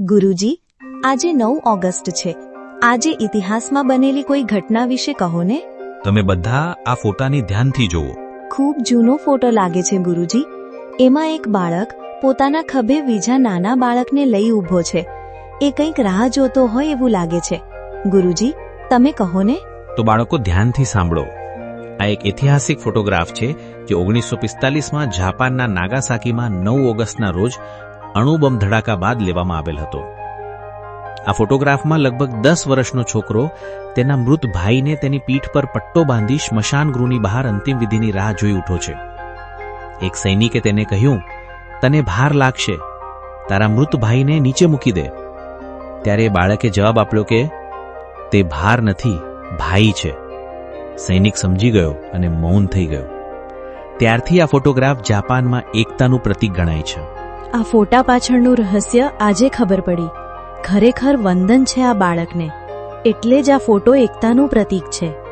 ગુરુજી આજે નવ ઓગસ્ટ છે. આજે ઇતિહાસમાં બનેલી કોઈ ઘટના વિશે કહો ને? તમે બધા આ ફોટાને ધ્યાનથી જુઓ. ખૂબ જૂનો ફોટો લાગે છે ગુરુજી. એમાં એક બાળક પોતાના ખભે બીજા નાના બાળકને લઈ ઊભો છે. એ કંઈક રાહ જોતો હોય એવું લાગે છે. ગુરુજી તમે કહો ને? તો બાળકો ધ્યાનથી સાંભળો. આ એક ઐતિહાસિક ફોટોગ્રાફ છે જે ઓગણીસો પિસ્તાલીસમાં જાપાનના નાગાસાકીમાં નવ ઓગસ્ટના રોજ અણુબમ ધડાકા બાદ લેવામાં આવેલ હતો. આ ફોટોગ્રાફમાં લગભગ દસ વર્ષનો છોકરો તેના મૃત ભાઈને તેની પીઠ પર પટ્ટો બાંધી સ્મશાન ગૃહની બહાર અંતિમ વિધિની રાહ જોઈ ઉઠો છે. એક સૈનિકે તેને કહ્યું, તને ભાર લાગશે. તારા મૃત ભાઈને નીચે મૂકી દે. ત્યારે એ બાળકે જવાબ આપ્યો કે, તે ભાર નથી, ભાઈ છે. સૈનિક સમજી ગયો અને મૌન થઈ ગયો. ત્યારથી આ ફોટોગ્રાફ જાપાનમાં એકતાનું પ્રતીક ગણાય છે. આ ફોટા પાછળનું રહસ્ય આજે ખબર પડી. ખરેખર વંદન છે આ બાળકને. એટલે જ આ ફોટો એકતાનું પ્રતીક છે.